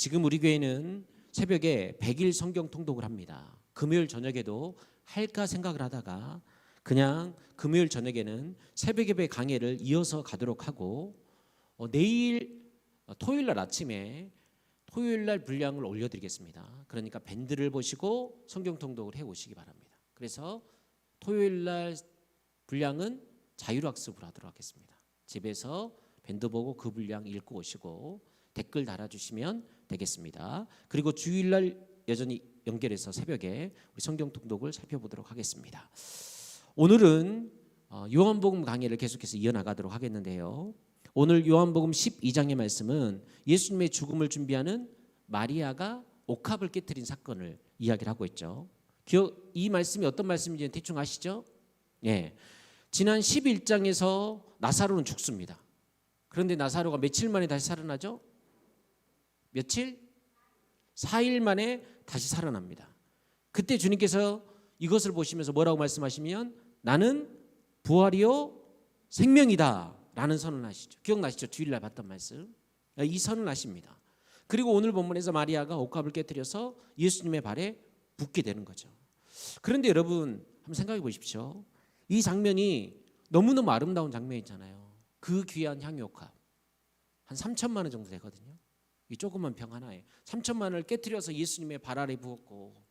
지금 우리 교회는 새벽에 100일 성경 통독을 합니다. 금요일 저녁에도 할까 생각을 하다가 그냥 금요일 저녁에는 새벽 예배 강해를 이어서 가도록 하고 어, 내일 어, 토요일 날 아침에 토요일 날 분량을 올려드리겠습니다. 그러니까 밴드를 보시고 성경 통독을 해 오시기 바랍니다. 그래서 토요일 날 분량은 자율학습으로 하도록 하겠습니다. 집에서 밴드 보고 그 분량 읽고 오시고 댓글 달아주시면 되겠습니다. 그리고 주일날 여전히 연결해서 새벽에 우리 성경 통독을 살펴보도록 하겠습니다. 오늘은 어, 요한복음 강의를 계속해서 이어나가도록 하겠는데요. 오늘 요한복음 12장의 말씀은 예수님의 죽음을 준비하는 마리아가 옥합을 깨뜨린 사건을 이야기를 하고 있죠. 기억 이 말씀이 어떤 말씀인지 대충 아시죠? 예. 지난 11장에서 나사로는 죽습니다. 그런데 나사로가 며칠 만에 다시 살아나죠? 며칠? 4일 만에 다시 살아납니다. 그때 주님께서 이것을 보시면서 뭐라고 말씀하시면 나는 부활이요 생명이다 라는 선언을 하시죠. 기억나시죠? 주일날 봤던 말씀. 이 선을 하십니다. 그리고 오늘 본문에서 마리아가 옥합을 깨뜨려서 예수님의 발에 붙게 되는 거죠. 그런데 여러분 한번 생각해 보십시오. 이 장면이 너무너무 아름다운 장면이잖아요. 그 귀한 향유옥합. 한 3천만 원 정도 되거든요. 이 조그만 병 하나에 3천만 원을 깨뜨려서 예수님의 발 아래 부었고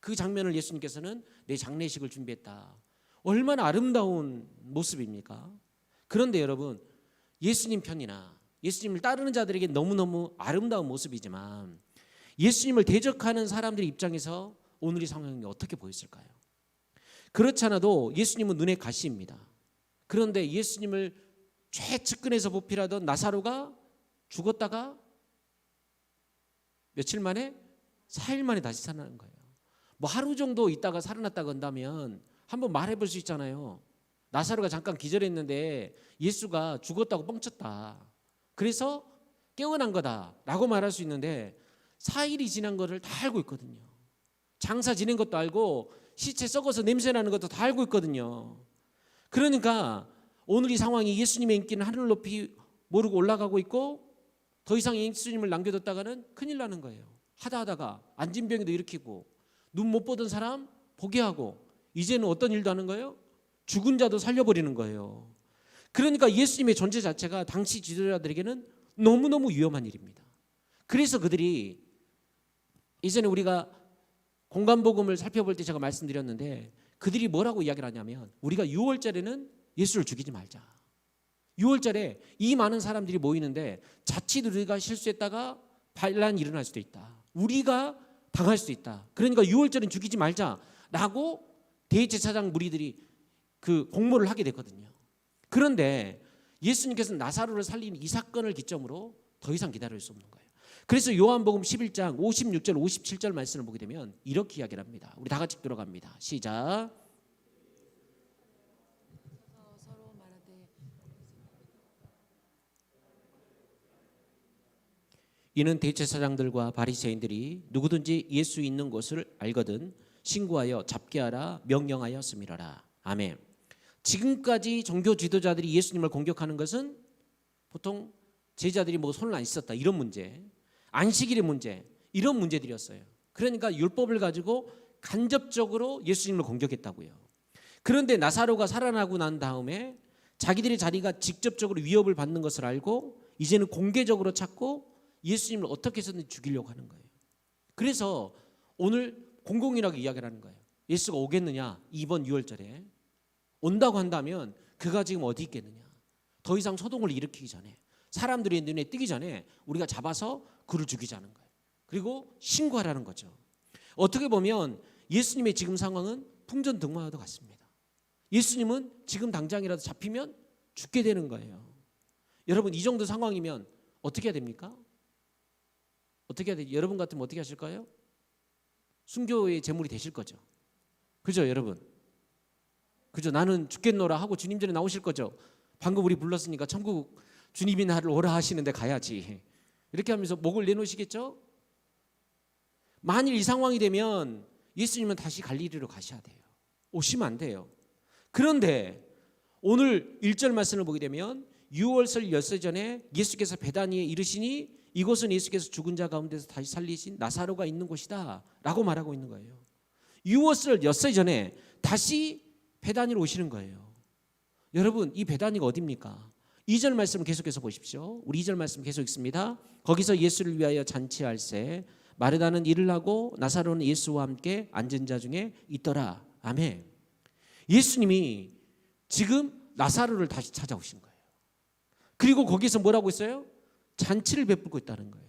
그 장면을 예수님께서는 내 장례식을 준비했다. 얼마나 아름다운 모습입니까? 그런데 여러분 예수님 편이나 예수님을 따르는 자들에게 너무너무 아름다운 모습이지만 예수님을 대적하는 사람들 입장에서 오늘 이 상황이 어떻게 보였을까요? 그렇잖아도 예수님은 눈에 가시입니다. 그런데 예수님을 최측근에서 보필하던 나사로가 죽었다가 며칠 만에 4일 만에 다시 살아나는 거예요. 뭐 하루 정도 있다가 살아났다고 한다면 한번 말해 볼 수 있잖아요. 나사로가 잠깐 기절했는데 예수가 죽었다고 뻥쳤다. 그래서 깨어난 거다라고 말할 수 있는데 4일이 지난 거를 다 알고 있거든요. 장사 지낸 것도 알고 시체 썩어서 냄새 나는 것도 다 알고 있거든요. 그러니까 오늘 이 상황이 예수님의 인기는 하늘 높이 모르고 올라가고 있고 더 이상 예수님을 남겨뒀다가는 큰일 나는 거예요. 하다 하다가 안진병이도 일으키고 눈 못 보던 사람 보게 하고 이제는 어떤 일도 하는 거예요? 죽은 자도 살려버리는 거예요. 그러니까 예수님의 존재 자체가 당시 지도자들에게는 너무너무 위험한 일입니다. 그래서 그들이 이전에 우리가 공간복음을 살펴볼 때 제가 말씀드렸는데 그들이 뭐라고 이야기를 하냐면 우리가 6월절에는 예수를 죽이지 말자. 6월절에 이 많은 사람들이 모이는데 자칫 우리가 실수했다가 반란이 일어날 수도 있다. 우리가 당할 수도 있다. 그러니까 6월절은 죽이지 말자라고 대제사장 무리들이 그 공모를 하게 됐거든요. 그런데 예수님께서는 나사로를 살린 이 사건을 기점으로 더 이상 기다릴 수 없는 거예요. 그래서 요한복음 11장 56절 57절 말씀을 보게 되면 이렇게 이야기를 합니다. 우리 다 같이 들어갑니다. 시작. 서로 말하되 이는 대제사장들과 바리새인들이 누구든지 예수 있는 곳을 알거든 신고하여 잡게 하라 명령하였음이라라. 아멘. 지금까지 종교 지도자들이 예수님을 공격하는 것은 보통 제자들이 뭐 손을 안 씻었다 이런 문제, 안식일의 문제 이런 문제들이었어요. 그러니까 율법을 가지고 간접적으로 예수님을 공격했다고요. 그런데 나사로가 살아나고 난 다음에 자기들의 자리가 직접적으로 위협을 받는 것을 알고 이제는 공개적으로 찾고 예수님을 어떻게 해서든 죽이려고 하는 거예요. 그래서 오늘 공공연하게 이야기를 하는 거예요. 예수가 오겠느냐? 이번 6월절에 온다고 한다면 그가 지금 어디 있겠느냐? 더 이상 소동을 일으키기 전에 사람들의 눈에 띄기 전에 우리가 잡아서 그를 죽이자는 거예요. 그리고 신고하라는 거죠. 어떻게 보면 예수님의 지금 상황은 풍전등화와도 같습니다. 예수님은 지금 당장이라도 잡히면 죽게 되는 거예요. 여러분 이 정도 상황이면 어떻게 해야 됩니까? 어떻게 해야 돼? 여러분 같으면 어떻게 하실까요? 순교의 제물이 되실 거죠. 그죠, 여러분? 그죠? 나는 죽겠노라 하고 주님 전에 나오실 거죠. 방금 우리 불렀으니까 천국 주님이 나를 오라 하시는데 가야지. 이렇게 하면서 목을 내놓으시겠죠? 만일 이 상황이 되면 예수님은 다시 갈릴리로 가셔야 돼요. 오시면 안 돼요. 그런데 오늘 1절 말씀을 보게 되면 6월설 열세 전에 예수께서 베다니에 이르시니 이곳은 예수께서 죽은 자 가운데서 다시 살리신 나사로가 있는 곳이다라고 말하고 있는 거예요. 유월절 엿새 전에 다시 베다니로 오시는 거예요. 여러분 이 베다니가 어디입니까? 2절 말씀 계속해서 보십시오. 우리 2절 말씀 계속 있습니다. 거기서 예수를 위하여 잔치할세 마르다는 일을 하고 나사로는 예수와 함께 앉은 자 중에 있더라. 아멘. 예수님이 지금 나사로를 다시 찾아오신 거예요. 그리고 거기서 뭐라고 했어요? 잔치를 베풀고 있다는 거예요.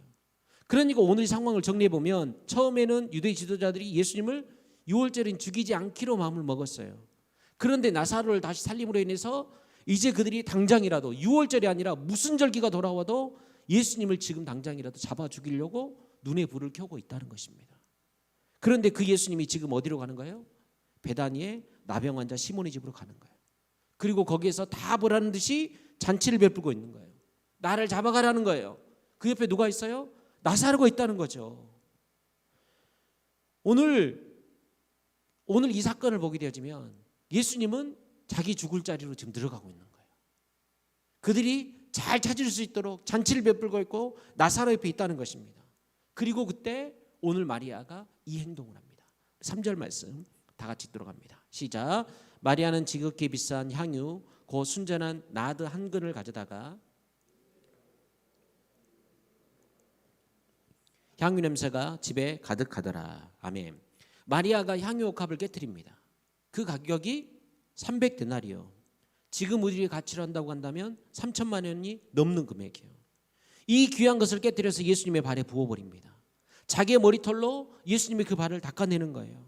그러니까 오늘 상황을 정리해 보면 처음에는 유대 지도자들이 예수님을 유월절인 죽이지 않기로 마음을 먹었어요. 그런데 나사로를 다시 살림으로 인해서 이제 그들이 당장이라도 유월절이 아니라 무슨 절기가 돌아와도 예수님을 지금 당장이라도 잡아 죽이려고 눈에 불을 켜고 있다는 것입니다. 그런데 그 예수님이 지금 어디로 가는 거예요? 베다니의 나병 환자 시몬의 집으로 가는 거예요. 그리고 거기에서 다 보라는 듯이 잔치를 베풀고 있는 거예요. 나를 잡아가라는 거예요. 그 옆에 누가 있어요? 나사로가 있다는 거죠. 오늘 오늘 이 사건을 보게 되어지면 예수님은 자기 죽을 자리로 지금 들어가고 있는 거예요. 그들이 잘 찾을 수 있도록 잔치를 베풀고 있고 나사로 옆에 있다는 것입니다. 그리고 그때 오늘 마리아가 이 행동을 합니다. 3절 말씀 다 같이 들어갑니다. 시작. 마리아는 지극히 비싼 향유 고 순전한 나드 한 근을 가져다가 향유 냄새가 집에 가득하더라. 아멘. 마리아가 향유 옥합을 깨뜨립니다. 그 가격이 300데나리요. 지금 우리의 가치로 한다고 한다면 3천만 원이 넘는 금액이에요. 이 귀한 것을 깨뜨려서 예수님의 발에 부어버립니다. 자기의 머리털로 예수님이 그 발을 닦아내는 거예요.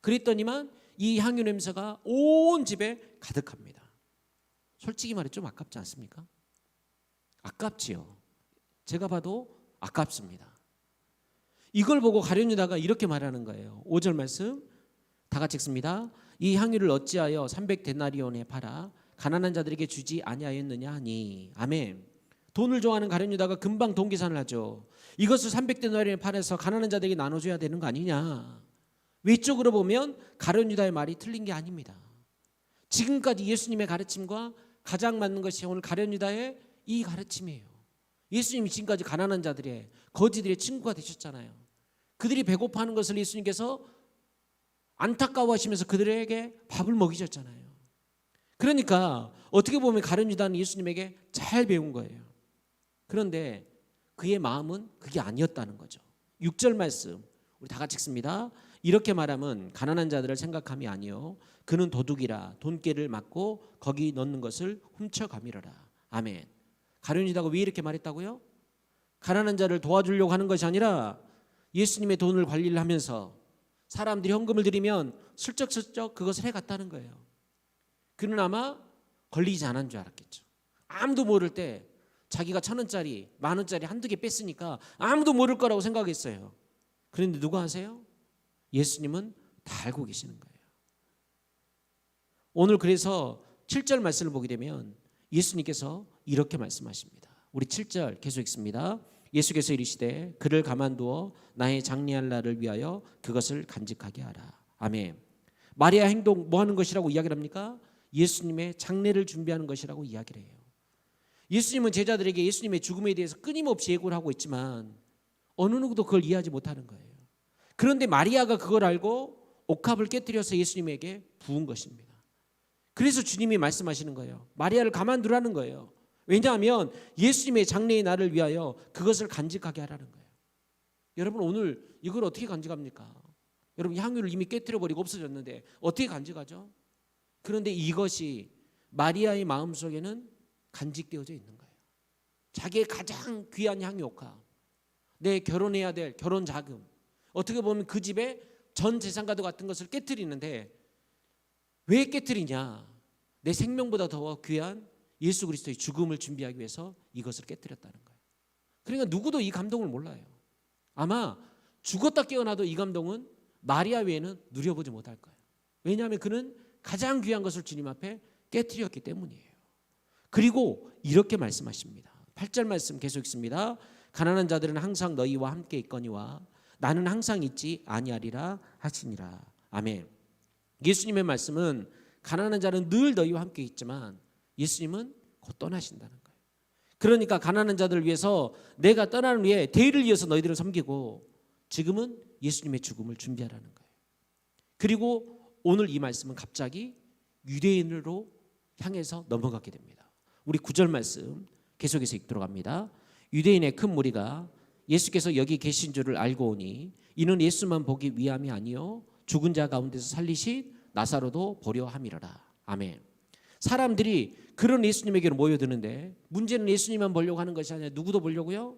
그랬더니만 이 향유 냄새가 온 집에 가득합니다. 솔직히 말해 좀 아깝지 않습니까? 아깝지요. 제가 봐도 아깝습니다. 이걸 보고 가룟 유다가 이렇게 말하는 거예요. 5절 말씀 다 같이 읽습니다. 이 향유를 어찌하여 300 데나리온에 팔아 가난한 자들에게 주지 아니하였느냐 하니 아멘. 돈을 좋아하는 가룟 유다가 금방 돈 계산을 하죠. 이것을 300 데나리온에 팔아서 가난한 자들에게 나눠줘야 되는 거 아니냐. 외적으로 보면 가룟 유다의 말이 틀린 게 아닙니다. 지금까지 예수님의 가르침과 가장 맞는 것이 오늘 가룟 유다의 이 가르침이에요. 예수님이 지금까지 가난한 자들의 거지들의 친구가 되셨잖아요. 그들이 배고파하는 것을 예수님께서 안타까워하시면서 그들에게 밥을 먹이셨잖아요. 그러니까 어떻게 보면 가룟 유다는 예수님에게 잘 배운 거예요. 그런데 그의 마음은 그게 아니었다는 거죠. 6절 말씀 우리 다 같이 읽습니다. 이렇게 말하면 가난한 자들을 생각함이 아니요 그는 도둑이라 돈깨를 맞고 거기 넣는 것을 훔쳐 가미러라. 아멘. 가룟 유다가 왜 이렇게 말했다고요? 가난한 자를 도와주려고 하는 것이 아니라 예수님의 돈을 관리를 하면서 사람들이 헌금을 드리면 슬쩍슬쩍 그것을 해갔다는 거예요. 그는 아마 걸리지 않은 줄 알았겠죠. 아무도 모를 때 자기가 천 원짜리, 만 원짜리 한두 개 뺐으니까 아무도 모를 거라고 생각했어요. 그런데 누가 아세요? 예수님은 다 알고 계시는 거예요. 오늘 그래서 7절 말씀을 보게 되면 예수님께서 이렇게 말씀하십니다. 우리 7절 계속 읽습니다. 예수께서 이르시되 그를 가만두어 나의 장례할 날을 위하여 그것을 간직하게 하라. 아멘. 마리아 행동 뭐 하는 것이라고 이야기를 합니까? 예수님의 장례를 준비하는 것이라고 이야기를 해요. 예수님은 제자들에게 예수님의 죽음에 대해서 끊임없이 예고를 하고 있지만 어느 누구도 그걸 이해하지 못하는 거예요. 그런데 마리아가 그걸 알고 옥합을 깨뜨려서 예수님에게 부은 것입니다. 그래서 주님이 말씀하시는 거예요. 마리아를 가만두라는 거예요. 왜냐하면 예수님의 장래의 날을 위하여 그것을 간직하게 하라는 거예요. 여러분 오늘 이걸 어떻게 간직합니까? 여러분 향유를 이미 깨뜨려 버리고 없어졌는데 어떻게 간직하죠? 그런데 이것이 마리아의 마음 속에는 간직되어져 있는 거예요. 자기의 가장 귀한 향유옥화, 내 결혼해야 될 결혼 자금, 어떻게 보면 그 집에 전 재산과도 같은 것을 깨뜨리는데 왜 깨뜨리냐? 내 생명보다 더 귀한 예수 그리스도의 죽음을 준비하기 위해서 이것을 깨뜨렸다는 거예요. 그러니까 누구도 이 감동을 몰라요. 아마 죽었다 깨어나도 이 감동은 마리아 외에는 누려보지 못할 거예요. 왜냐하면 그는 가장 귀한 것을 주님 앞에 깨뜨렸기 때문이에요. 그리고 이렇게 말씀하십니다. 8절 말씀 계속 있습니다. 가난한 자들은 항상 너희와 함께 있거니와 나는 항상 있지 아니하리라 하시니라. 아멘. 예수님의 말씀은 가난한 자는 늘 너희와 함께 있지만 예수님은 곧 떠나신다는 거예요. 그러니까 가난한 자들을 위해서 내가 떠나는 후에 대의를 이어서 너희들을 섬기고 지금은 예수님의 죽음을 준비하라는 거예요. 그리고 오늘 이 말씀은 갑자기 유대인으로 향해서 넘어가게 됩니다. 우리 구절 말씀 계속해서 읽도록 합니다. 유대인의 큰 무리가 예수께서 여기 계신 줄을 알고 오니 이는 예수만 보기 위함이 아니요 죽은 자 가운데서 살리신 나사로도 보려 함이로라. 아멘. 사람들이 그런 예수님에게로 모여드는데 문제는 예수님만 보려고 하는 것이 아니라 누구도 보려고요?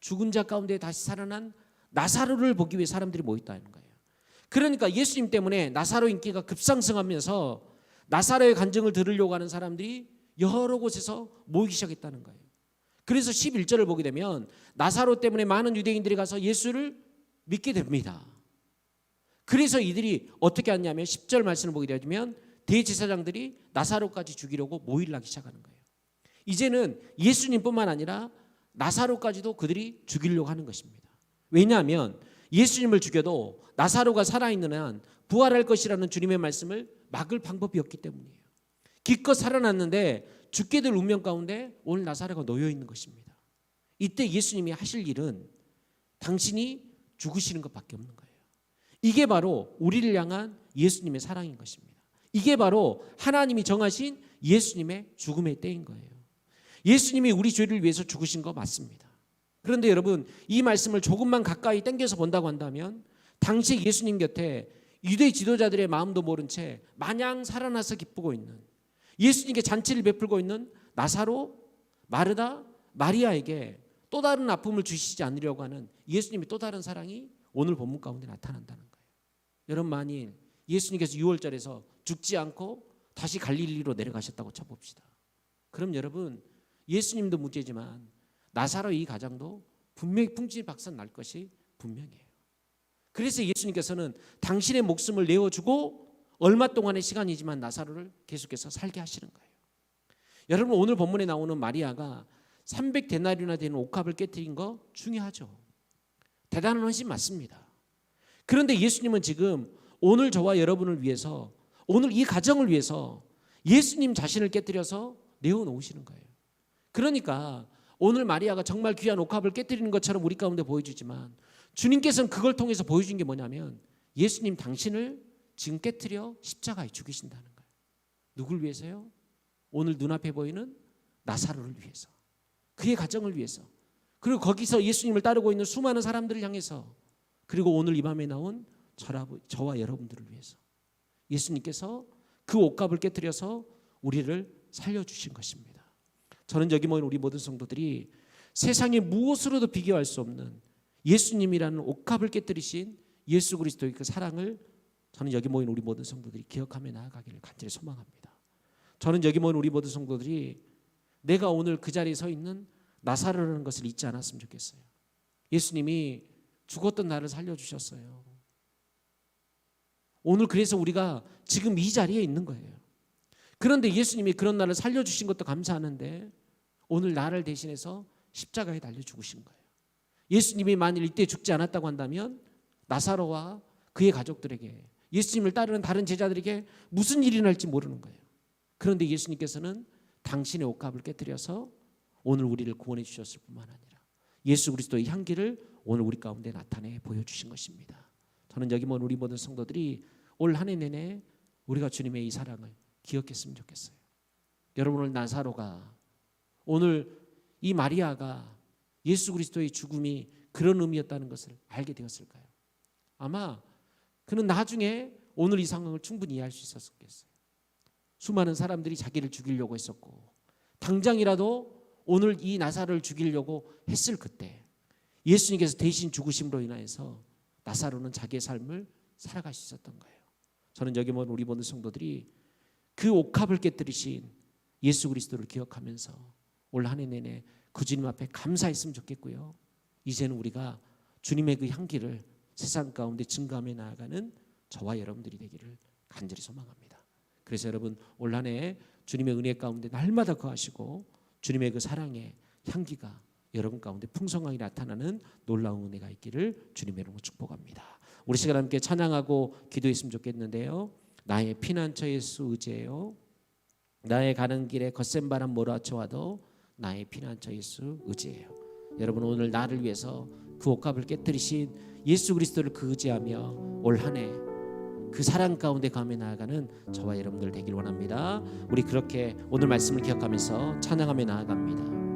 죽은 자 가운데 다시 살아난 나사로를 보기 위해 사람들이 모였다는 거예요. 그러니까 예수님 때문에 나사로 인기가 급상승하면서 나사로의 간증을 들으려고 하는 사람들이 여러 곳에서 모이기 시작했다는 거예요. 그래서 11절을 보게 되면 나사로 때문에 많은 유대인들이 가서 예수를 믿게 됩니다. 그래서 이들이 어떻게 하냐면 10절 말씀을 보게 되면 대제사장들이 나사로까지 죽이려고 하기 시작하는 거예요. 이제는 예수님뿐만 아니라 나사로까지도 그들이 죽이려고 하는 것입니다. 왜냐하면 예수님을 죽여도 나사로가 살아있는 한 부활할 것이라는 주님의 말씀을 막을 방법이 없기 때문이에요. 기껏 살아났는데 죽게 될 운명 가운데 오늘 나사로가 놓여 있는 것입니다. 이때 예수님이 하실 일은 당신이 죽으시는 것밖에 없는 거예요. 이게 바로 우리를 향한 예수님의 사랑인 것입니다. 이게 바로 하나님이 정하신 예수님의 죽음의 때인 거예요. 예수님이 우리 죄를 위해서 죽으신 거 맞습니다. 그런데 여러분 이 말씀을 조금만 가까이 당겨서 본다고 한다면 당시 예수님 곁에 유대 지도자들의 마음도 모른 채 마냥 살아나서 기쁘고 있는 예수님께 잔치를 베풀고 있는 나사로, 마르다, 마리아에게 또 다른 아픔을 주시지 않으려고 하는 예수님의 또 다른 사랑이 오늘 본문 가운데 나타난다는 거예요. 여러분 만일 예수님께서 6월절에서 죽지 않고 다시 갈릴리로 내려가셨다고 쳐봅시다. 그럼 여러분 예수님도 문제지만 나사로 이 가정도 분명히 풍지 박산 날 것이 분명해요. 그래서 예수님께서는 당신의 목숨을 내어주고 얼마 동안의 시간이지만 나사로를 계속해서 살게 하시는 거예요. 여러분 오늘 본문에 나오는 마리아가 300데나리나 되는 옥합을 깨뜨린 거 중요하죠. 대단한 헌신 맞습니다. 그런데 예수님은 지금 오늘 저와 여러분을 위해서 오늘 이 가정을 위해서 예수님 자신을 깨뜨려서 내어 놓으시는 거예요. 그러니까 오늘 마리아가 정말 귀한 옥합을 깨뜨리는 것처럼 우리 가운데 보여주지만 주님께서는 그걸 통해서 보여준 게 뭐냐면 예수님 당신을 지금 깨뜨려 십자가에 죽이신다는 거예요. 누굴 위해서요? 오늘 눈앞에 보이는 나사로를 위해서. 그의 가정을 위해서. 그리고 거기서 예수님을 따르고 있는 수많은 사람들을 향해서 그리고 오늘 이 밤에 나온 저와 여러분들을 위해서. 예수님께서 그 옷값을 깨뜨려서 우리를 살려주신 것입니다. 저는 여기 모인 우리 모든 성도들이 세상에 무엇으로도 비교할 수 없는 예수님이라는 옷값을 깨뜨리신 예수 그리스도의 그 사랑을 저는 여기 모인 우리 모든 성도들이 기억하며 나아가기를 간절히 소망합니다. 저는 여기 모인 우리 모든 성도들이 내가 오늘 그 자리에 서 있는 나사로라는 것을 잊지 않았으면 좋겠어요. 예수님이 죽었던 나를 살려주셨어요. 오늘 그래서 우리가 지금 이 자리에 있는 거예요. 그런데 예수님이 그런 나를 살려주신 것도 감사하는데 오늘 나를 대신해서 십자가에 달려 죽으신 거예요. 예수님이 만일 이때 죽지 않았다고 한다면 나사로와 그의 가족들에게 예수님을 따르는 다른 제자들에게 무슨 일이 날지 모르는 거예요. 그런데 예수님께서는 당신의 옷값을 깨뜨려서 오늘 우리를 구원해 주셨을 뿐만 아니라 예수 그리스도의 향기를 오늘 우리 가운데 나타내 보여주신 것입니다. 저는 여기 모인 우리 모든 성도들이 올 한 해 내내 우리가 주님의 이 사랑을 기억했으면 좋겠어요. 여러분 오늘 나사로가 오늘 이 마리아가 예수 그리스도의 죽음이 그런 의미였다는 것을 알게 되었을까요? 아마 그는 나중에 오늘 이 상황을 충분히 이해할 수 있었겠어요. 수많은 사람들이 자기를 죽이려고 했었고 당장이라도 오늘 이 나사로를 죽이려고 했을 그때 예수님께서 대신 죽으심으로 인하여서 나사로는 자기의 삶을 살아갈 수 있었던 거예요. 저는 여기 모인 우리 모든 성도들이 그 옥합을 깨뜨리신 예수 그리스도를 기억하면서 올 한 해 내내 그 주님 앞에 감사했으면 좋겠고요. 이제는 우리가 주님의 그 향기를 세상 가운데 증가하며 나아가는 저와 여러분들이 되기를 간절히 소망합니다. 그래서 여러분 올 한해 주님의 은혜 가운데 날마다 거하시고 주님의 그 사랑의 향기가 여러분 가운데 풍성하게 나타나는 놀라운 은혜가 있기를 주님의 이름으로 축복합니다. 우리 시간 함께 찬양하고 기도했으면 좋겠는데요. 나의 피난처 예수 의지해요. 나의 가는 길에 거센 바람 몰아쳐와도 나의 피난처 예수 의지해요. 여러분 오늘 나를 위해서 그 옷값을 깨뜨리신 예수 그리스도를 그 의지하며 올 한해 그 사랑 가운데 가며 나아가는 저와 여러분들 되길 원합니다. 우리 그렇게 오늘 말씀을 기억하면서 찬양하며 나아갑니다.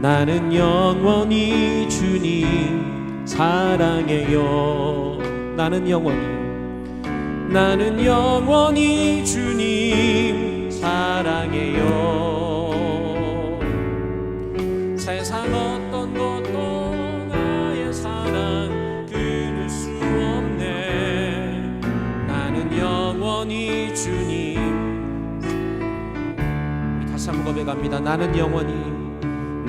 나는 영원히 주님 사랑해요. 나는 영원히 나는 영원히 주님 사랑해요. 세상 어떤 것도 나의 사랑 끊을 수 없네. 나는 영원히 주님. 다시 한번 고백합니다. 나는 영원히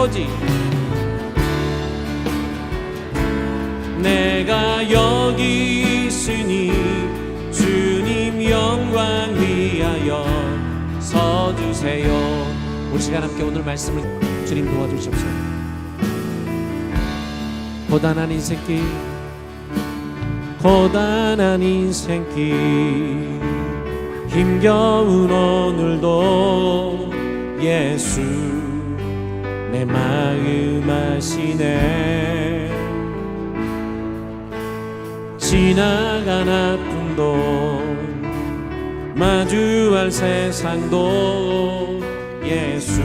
아버지 내가 여기 있으니 주님 영광 위하여 서주세요. 우리 시간 함께 오늘 말씀을 주님 도와주시옵소서 고단한 인생길 고단한 인생길 힘겨운 오늘도 예수 내 마음 아시네. 지나간 아픔도 마주할 세상도 예수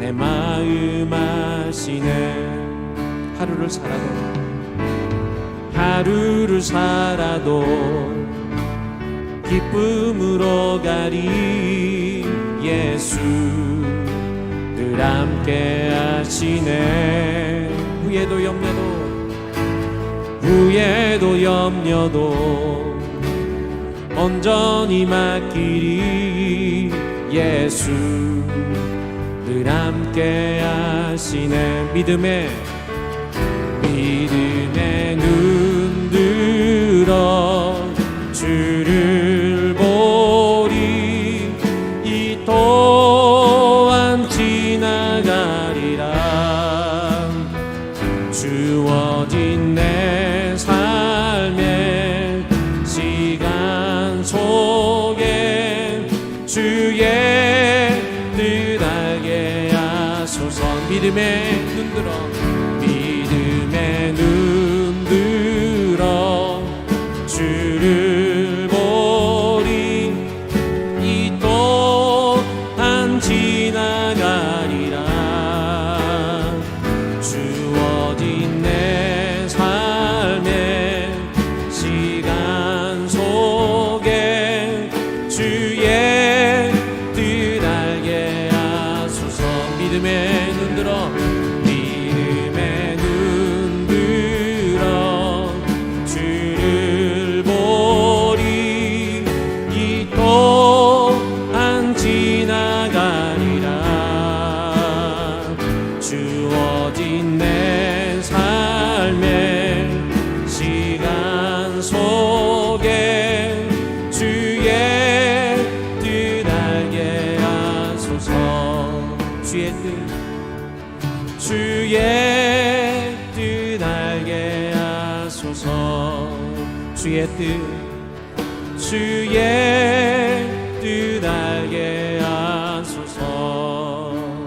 내 마음 아시네. 하루를 살아도 하루를 살아도 기쁨으로 가리 예수 늘 함께 하시네. 후회도 염려도 후회도 염려도 온전히 맡기리 예수 늘 함께 하시네. 믿음의 믿음의 눈 들어 주 하소서 믿음의 눈 들어 알